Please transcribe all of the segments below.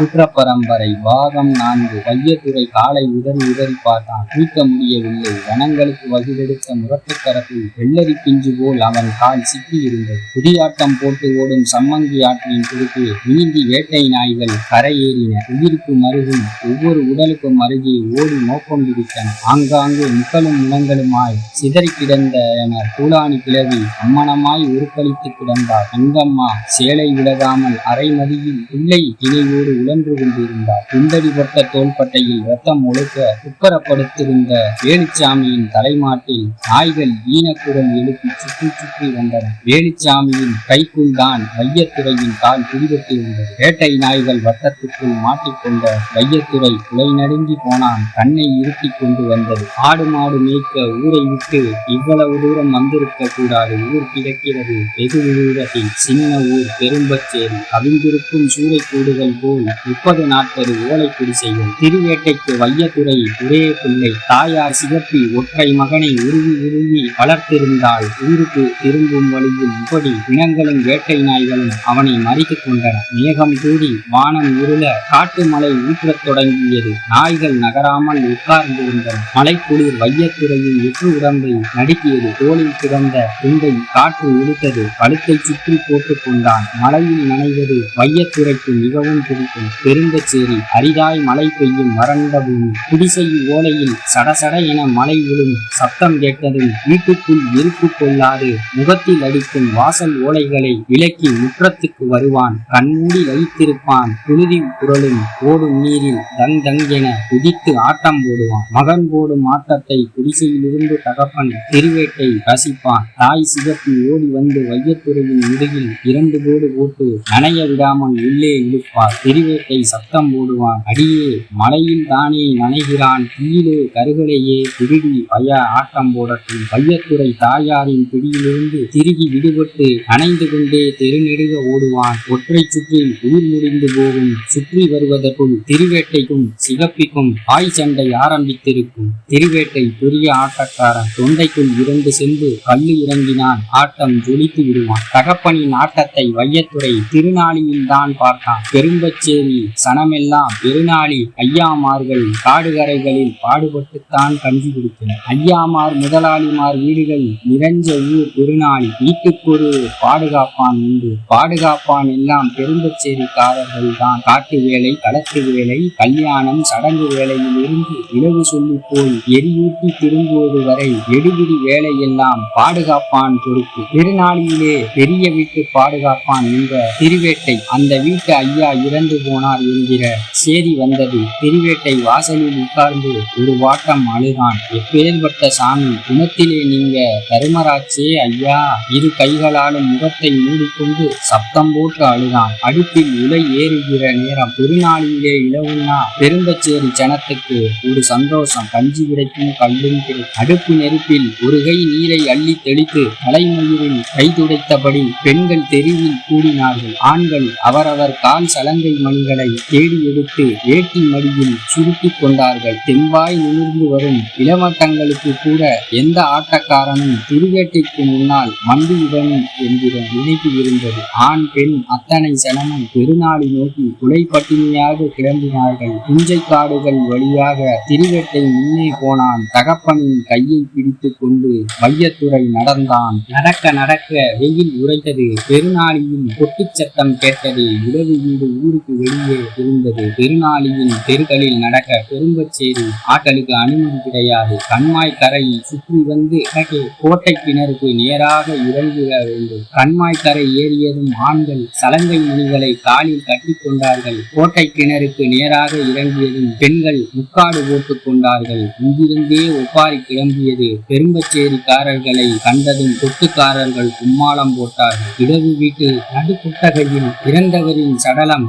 குற்றப்பரம்பரை பாகம் நான்கு. வையத்துறை காலை உதறி உதறி பார்த்தான். தூக்க முடியவில்லை. வனங்களுக்கு வகிவெடுத்த முரட்டுக்கரத்தில் வெள்ளரி பிஞ்சு போல் அவன் கால் சிக்கி இருந்தது போட்டு ஓடும் சம்மங்கி ஆற்றின் குறுக்கே நீந்தி வேட்டை நாய்கள் கரையேறின. உயிருக்கு மருகும் ஒவ்வொரு உடலுக்கும் அருகே ஓடி நோக்கம் பிடித்தன. ஆங்காங்கு முக்களும் முழங்களுமாய் சிதறி கிடந்த என கூலாணி கிளவி அம்மனமாய் உருக்களித்து கிடந்தார். அங்கம்மா சேலை விலகாமல் அரைமதியில் பிள்ளை இணையோடு சுழன்று கொண்டிருந்தார். குண்டடிப்பட்ட தோள்பட்டையில் ரத்தம் ஒழுக்க குப்பரப்படுத்திருந்த வேலுச்சாமியின் தலைமாட்டில் நாய்கள் ஈனக்குரல் எழுப்பி சுற்றி சுற்றி வந்தன. வேலுச்சாமியின் கைக்குள் தான் வையத்துறையின் கால் பிடிபட்டிருந்தது வேட்டை நாய்கள் வட்டத்துக்குள் மாட்டிக்கொண்ட வையத்துறை குலை நடுங்கி போனான். கண்ணை இருட்டி கொண்டு வந்தது. ஆடு மாடு மேய்க்க ஊரை விட்டு இவ்வளவு தூரம் வந்திருக்க கூடாது. ஊர் கிடக்கிறது. வெகு தூரத்தில் சின்ன ஊர் பெரும்பச்சேரி. கவிந்திருக்கும் சூறைக்கூடுகள் போல் முப்பது நாற்பது ஓலை குடிசைகள் திருவேட்டைக்கு வையத்துறை ஒரே பிள்ளை. தாயார் சிகப்பி ஒற்றை மகனை உருவி உருவி வளர்த்திருந்தால் ஊருக்கு திரும்பும் வழியில் இப்படி இனங்களும் வேட்டை நாய்களும் அவனை மறித்துக் கொண்டன. மேகம் கூடி வானம் உருள காட்டு மலை ஊற்றத் தொடங்கியது. நாய்கள் நகராமல் உட்கார்ந்திருந்தன. மலைக்குளிர் வையத்துறையின் உற்று உடம்பை நடுக்கியது. தோளில் கிடந்த துண்டை காற்று இழுத்தது. கழுத்தை சுற்றி போட்டுக் கொண்டான். மலையில் நனைவது வையத்துறைக்கு மிகவும் பிடிக்கும் பெருங்கச்சேரி அரிதாய் மழை பெய்யும் வறண்ட பூமி. குடிசை ஓலையில் சடசட என மழை விழும் சத்தம் கேட்டதும் வீட்டுக்குள் இருப்பு கொள்ளாது முகத்தில் அடிக்கும் வாசல் ஓலைகளை விலக்கி முற்றத்துக்கு வருவான். கண்மூடி வைத்திருப்பான். புழுதி குரலும் ஓடும் நீரில் தங் தங் என குதித்து ஆட்டம் போடுவான். மகன் போடும் ஆட்டத்தை குடிசையிலிருந்து தகப்பன் திருவேட்டை ரசிப்பான் தாய் சிகப்பி ஓடி வந்து வையத்துறையின் முதுகில் இரண்டு போடு போட்டு நனைய விடாமல் உள்ளே இழுப்பார். திருவேட்டை சத்தம் போடுவான். அடியே மலையில் தானே நனைகிறான். கீழே கருகலையே திருடி பய ஆட்டம் போடட்டும். வையத்துறை தாயாரின் பிடியிலிருந்து திருகி விடுபட்டு அணைந்து கொண்டே தெருநெடுக ஓடுவான். ஒற்றை சுற்றில் உயிர் முடிந்து போகும். சுற்றி வருவதற்குள் திருவேட்டைக்கும் சிகப்பிக்கும் பாய் சண்டை ஆரம்பித்திருக்கும். திருவேட்டை பெரிய ஆட்டக்காரன் தொண்டைக்குள் இரண்டு சென்று கல்லு இறங்கினான். ஆட்டம் ஜொலித்து விடுவான். தகப்பனின் ஆட்டத்தை வையத்துறை திருநாளியில் தான் பார்த்தான் பெரும்பச்சேரி சனமெல்லாம் பெருநாளி ஐயாமார்கள் காடுகரைகளில் பாடுபட்டுத்தான் கஞ்சி குடித்தனர். ஐயாமார் முதலாளிமார் வீடுகள் நிறைஞ்ச ஊர் பெருநாளி. வீட்டுக்கொரு பாதுகாப்பான் உண்டு. பாதுகாப்பான் எல்லாம் பெரும்பச்சேரிக்காரர்கள் தான் காட்டு வேலை களத்து வேலை கல்யாணம் சடங்கு வேலையில் இருந்து இலவு சொல்லி போய் எரியூட்டி திரும்புவது வரை எடுபிடி வேலையெல்லாம் பாதுகாப்பான் பொறுப்பு. திருநாளியிலே பெரிய வீட்டு பாதுகாப்பான் என்ற திருவேட்டை அந்த வீட்டு ஐயா இறந்து போனார் என்கிற சேதி வந்தது. திருவேட்டை வாசலில் உட்கார்ந்து ஒரு வாட்டம் அழுதான். எப்பேற்பட்ட சாமி குணத்திலே நீங்க தருமராச்சே ஐயா. இரு கைகளாலும் முகத்தை மூடிக்கொண்டு சப்தம் போட்டு அழுதான். அடுப்பில் உலை ஏறுகிற நேரம் பெருநாளிலே இளவுன்னா பெரும்பச்சேரி ஜனத்துக்கு ஒரு சந்தோஷம். கஞ்சி கிடைக்கும் கல்லும் கிடைக்கும் அடுப்பு நெருப்பில் ஒரு கை நீரை அள்ளி தெளித்து தலைமயிரில் கை துடைத்தபடி பெண்கள் தெருவில் கூடினார்கள். ஆண்கள் அவரவர் கால் சலங்கை தங்களை தேடி எடுத்து வேட்டி மடியில் சுருட்டிக் கொண்டார்கள். தெம்பாய் நிமிர்ந்து வரும் இளமட்டங்களுக்கு கூட எந்த ஆட்டக்காரனும் திருவேட்டைக்கு முன்னால் மண்டியுடன் என்கிற நினைப்பு இருந்தது. ஆண் பெண் அத்தனை சனமும் பெருநாளி நோக்கி குலைப்பட்டினியாக கிளம்பினார்கள். புஞ்சை காடுகள் வழியாக திருவேட்டை முன்னே போனான். தகப்பனின் கையை பிடித்துக் கொண்டு மையத்துறை நடந்தான். நடக்க நடக்க வெயில் உரைத்தது பெருநாளியின் கொட்டுச் சத்தம் கேட்டது. இரவு வீடு ஊருக்கு வெளியே இருந்தது பெருநாளியின் தெருக்களில் நடக்க பெரும்பச்சேரி ஆட்டலுக்கு அனுமதி கிடையாது. கண்மாய் கரையை சுற்றி வந்து கோட்டை கிணறுக்கு நேராக இறங்கிட வேண்டும். கண்மாய் கரை ஏறியதும் ஆண்கள் சலங்கை மணிகளை காலில் கட்டி கொண்டார்கள். கோட்டை கிணறுக்கு நேராக இறங்கியதும் பெண்கள் முக்காடு போட்டுக் கொண்டார்கள். இங்கிருந்தே ஒப்பாரி கிளம்பியது பெரும்பச்சேரிக்காரர்களை கண்டதும் கொட்டுக்காரர்கள் கும்மாளம் போட்டார்கள். இடது வீட்டு நடுக்குட்டகையில் இறந்தவரின் சடலம்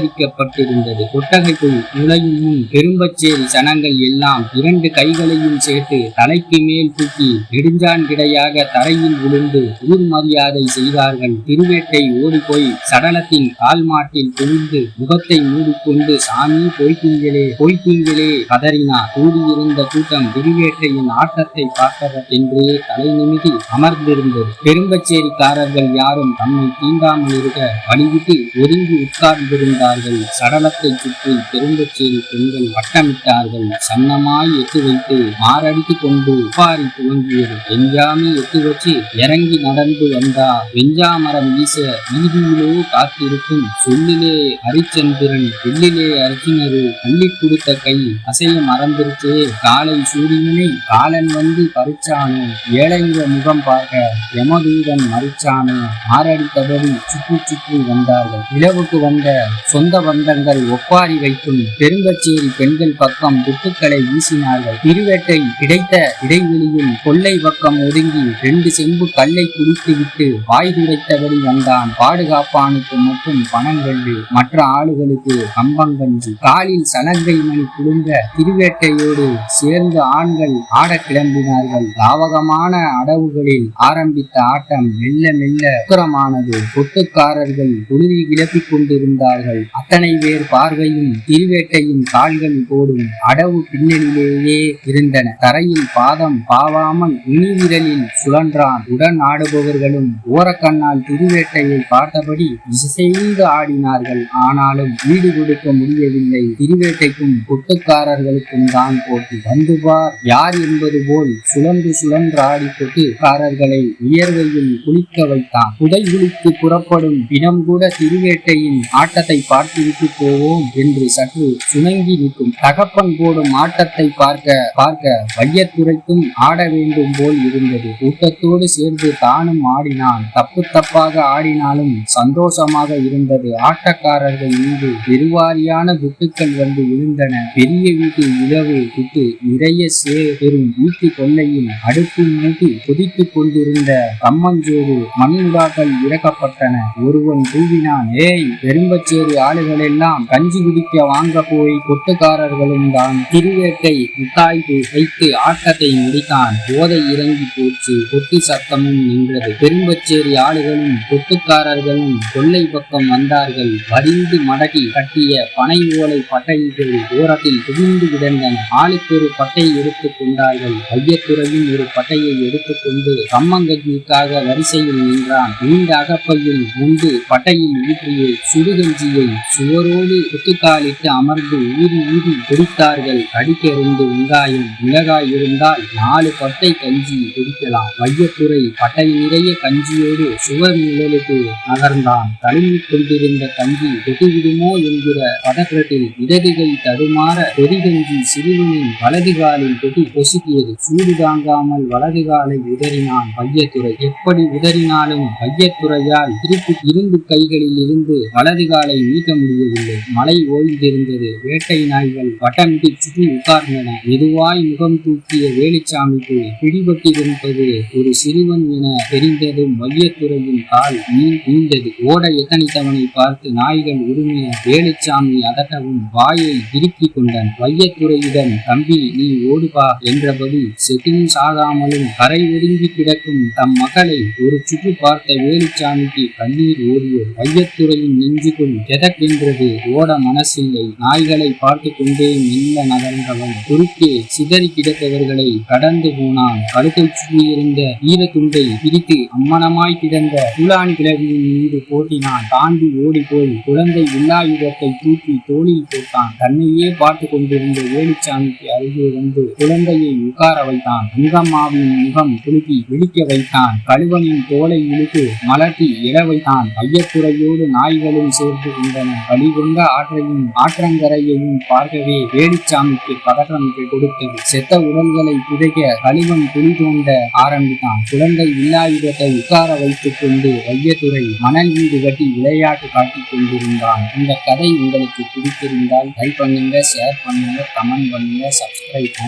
அலங்கரிக்கப்பட்டிருந்தது கொட்டகைக்குள் நுழையும் முன் பெரும்பச்சேரி சனங்கள் எல்லாம் இரண்டு கைகளையும் சேர்த்து தலைக்கு மேல் தூக்கி நெடுஞ்சான் கிடையாக தரையில் விழுந்து ஊர் மரியாதை செய்தார்கள். திருவேட்டை ஓடிப்போய் சடலத்தின் கால் மாட்டில் குவிந்து முகத்தை மூடிக்கொண்டு சாமி போய்த்தீங்களே பொய்க்குங்களே கதறினார் கூடியிருந்த கூட்டம் திருவேட்டையின் ஆட்டத்தை பார்த்தவர் என்று தலை நிமிதி அமர்ந்திருந்தது. பெரும்பச்சேரிக்காரர்கள் யாரும் தம்மை தீண்டாமல் இருக்க வழிவிட்டு ஒதுங்கி உட்கார்ந்திருந்தார் கொண்டார்கள் சடலத்தை சுற்றி பெருந்தொச்சியில் பெண்கள் வட்டமிட்டார்கள். சன்னமாய் எட்டு வைத்து மாரடித்து கொண்டு உப்பாரி துவங்கியது. வெஞ்சாமி எட்டு வச்சு இறங்கி நடந்து வந்தா வெஞ்சாமரம் வீச வீதியிலோ காத்திருக்கும் சொல்லிலே ஹரிச்சந்திரன் வெள்ளிலே அர்ஜுனரு அள்ளி கொடுத்த கை அசைய மறந்துருச்சே. காலை சூரியனை காலன் வந்து பறிச்சானோ ஏழைங்க முகம் பார்க்க யமதூதன் மறிச்சானோ மாரடித்தபடி சுற்றி சுற்றி வந்தார்கள். நிலவுக்கு வந்த சொந்த பந்தங்கள் ஒப்பாரி வைக்கும் பெருங்கச்சேரி பெண்கள் பக்கம் துட்டுக்களை வீசினார்கள். திருவேட்டை கிடைத்த இடைவெளியில் கொள்ளை பக்கம் ஒதுங்கி ரெண்டு செம்பு கல்லை குடித்து விட்டு வாய் துடைத்தபடி வந்தான். பாதுகாப்பானுக்கு மட்டும் பணங்கள்ளு மற்ற ஆளுகளுக்கு கம்பங்கஞ்சி காலில் சலங்கை மணி குடும்ப திருவேட்டையோடு சேர்ந்து ஆண்கள் ஆடக் கிளம்பினார்கள். லாவகமான அடவுகளில் ஆரம்பித்த ஆட்டம் மெல்ல மெல்ல உக்கரமானது. கொட்டுக்காரர்கள் புழுதி கிளப்பிக் கொண்டிருந்தார்கள். அத்தனை பேர் பார்வையும் திருவேட்டையின் கால்கள் போடும் அடவு பின்னணியிலேயே இருந்தன. தரையில் பாதம் பாவாமல் விழிவிரலில் சுழன்றான். உடன் ஆடுபவர்களும் ஓரக்கண்ணால் திருவேட்டையை பார்த்தபடி இசைந்து ஆடினார்கள். ஆனாலும் ஈடு கொடுக்க முடியவில்லை. திருவேட்டைக்கும் கொட்டுக்காரர்களுக்கும் தான் போட்டி. வந்து பார் யார் என்பது போல் சுழன்று சுழன்று ஆடி கொட்டுக்காரர்களை உயர்வையில் குளிக்க வைத்தான். புதைகுளிக்கு புறப்படும் பிணம் கூட திருவேட்டையின் ஆட்டத்தை பார்த்துவிட்டு போவோம் என்று சற்று சுணங்கி நிற்கும். தகப்பன் போடும் ஆட்டத்தை பார்க்க பார்க்க வையத்துறைக்கும் ஆட வேண்டும் போல் இருந்தது. கூட்டத்தோடு சேர்ந்து தானும் ஆடினான். தப்பு தப்பாக ஆடினாலும் சந்தோஷமாக இருந்தது. ஆட்டக்காரர்கள் மீது பெருவாரியான துட்டுக்கள் வந்து விழுந்தன. பெரிய வீட்டு இரவு துட்டு நிறைய சேரும் வீட்டு கொள்ளையில் அடுப்பு மூட்டி கொதித்துக் கொண்டிருந்த கம்மஞ்சோறு மண்ணுடாக்கள் இறக்கப்பட்டன. ஒருவன் கூவினான் ஏய் பெரும்பச்சேரி ஆளுகளெல்லாம் கஞ்சி குடிக்க வாங்க போய் கொட்டுக்காரர்களும் தான். திருவேட்டை முத்தாய்ப்பு வைத்து ஆட்டத்தை முடித்தான். போதை இறங்கி போச்சு. கொட்டு சத்தமும் நின்றது. பெரும்பச்சேரி ஆளுகளும் கொட்டுக்காரர்களும் கொள்ளை பக்கம் வந்தார்கள். வடிந்து மடக்கி கட்டிய பனை ஓலை பட்டைகள் ஓரத்தில் குவிந்து கிடந்தன. ஆளுக்கு ஒரு பட்டை எடுத்துக் கொண்டார்கள். ஐயத்துறையும் ஒரு பட்டையை எடுத்துக்கொண்டு கம்மங்கஞ்சிக்காக வரிசையில் நின்றான். நீண்ட அகப்பையில் உண்டு பட்டையில் ஊற்றிய சுடுகஞ்சியை சுவரோடு குத்துக்காலிட்டு அமர்ந்து ஊதி ஊதி குடித்தார்கள். கடிக்கெறிந்து உண்டாயும் வெங்காயம் மிளகாய் இருந்தால் நாலு பட்டை கஞ்சி குடிக்கலாம். வையத்துறை பட்டை நிறைய கஞ்சியோடு சுவர் நிழலுக்கு நகர்ந்தான். தழுவிக் கொண்டிருந்த கஞ்சி வெட்டிவிடுமோ என்கிற பதற்றத்தில் இடதுகை தடுமாற கொதிகஞ்சி சிறுவனின் வலது காலில் கொட்டி பொசுக்கியது. சூடு தாங்காமல் வலது காலை உதறினான் வையத்துறை. எப்படி உதறினாலும் வையத்துறையால் திருப்பி இரும்பு கைகளில் இருந்து வலது காலை மீட்க முடியவில்லை. மலை ஓய்ந்திருந்தது வேட்டை நாய்கள் வட்டமிட்டு சுற்றி உட்கார்ந்தன. மெதுவாய் முகம் தூக்கிய வேலுச்சாமிக்கு பிடிபட்டிருப்பது ஒரு சிறுவன் என தெரிந்ததும் வையத்துறையின் கால் மீன் நீண்டது. ஓட எத்தனித்தவனை பார்த்து நாய்கள் உரிமைய வேலுச்சாமி அதட்டவும் வாயை இறுக்கிக் கொண்டன். வையத்துறையிடம் தம்பி நீ ஓடுபா என்றபடி செத்தும் சாகாமலும் கரை ஒதுங்கி கிடக்கும் தம் மகளை ஒரு சுற்று பார்த்த வேலுச்சாமிக்கு கண்ணீர் ஓடியது வையத்துறையின் நெஞ்சுக்குள் என்றது ஓட மனசில்லை. நாய்களை பார்த்து கொண்டே மெல்ல நகர்ந்தவன். குறுக்கே சிதறி கிடந்தவர்களை கடந்து போனான். கழுத்தை சுற்றியிருந்த ஈரத்துண்டை பிரித்து அம்மனமாய் கிடந்த புலான் கிழவியின் மீது போட்டினான். தாண்டி ஓடி போய் குழந்தை வில்லாயுதத்தை தூக்கி தோளில் போட்டான். தன்னையே பார்த்து கொண்டிருந்த வேலுச்சாமிக்கு அருகே வந்து குழந்தையை உட்கார வைத்தான். முகம்மாவின் முகம் குலுக்கி விழிக்க வைத்தான். கழுவனின் தோலை இழுத்து மலட்டி இழ வைத்தான். ஐயத்துறையோடு நாய்களும் சேர்ந்து கொண்டன வழிகொண்ட ஆற்றையும் ஆற்றங்கரையையும் பார்க்கவே வேலுச்சாமிக்கு பதற்றம் கொடுத்தது. செத்த உடல்களை புதைக்க கழிவன் குழி தோண்ட ஆரம்பித்தான். குழந்தை வில்லாயுதத்தை உட்கார வைத்துக் கொண்டு வையத்துறை மணல் வீடு கட்டி விளையாட்டு காட்டிக் கொண்டிருந்தான். இந்த கதை உங்களுக்கு பிடித்திருந்தால் லைக் பண்ணுங்க ஷேர் பண்ணுங்க கமெண்ட் பண்ணுங்க சப்ஸ்கிரைப்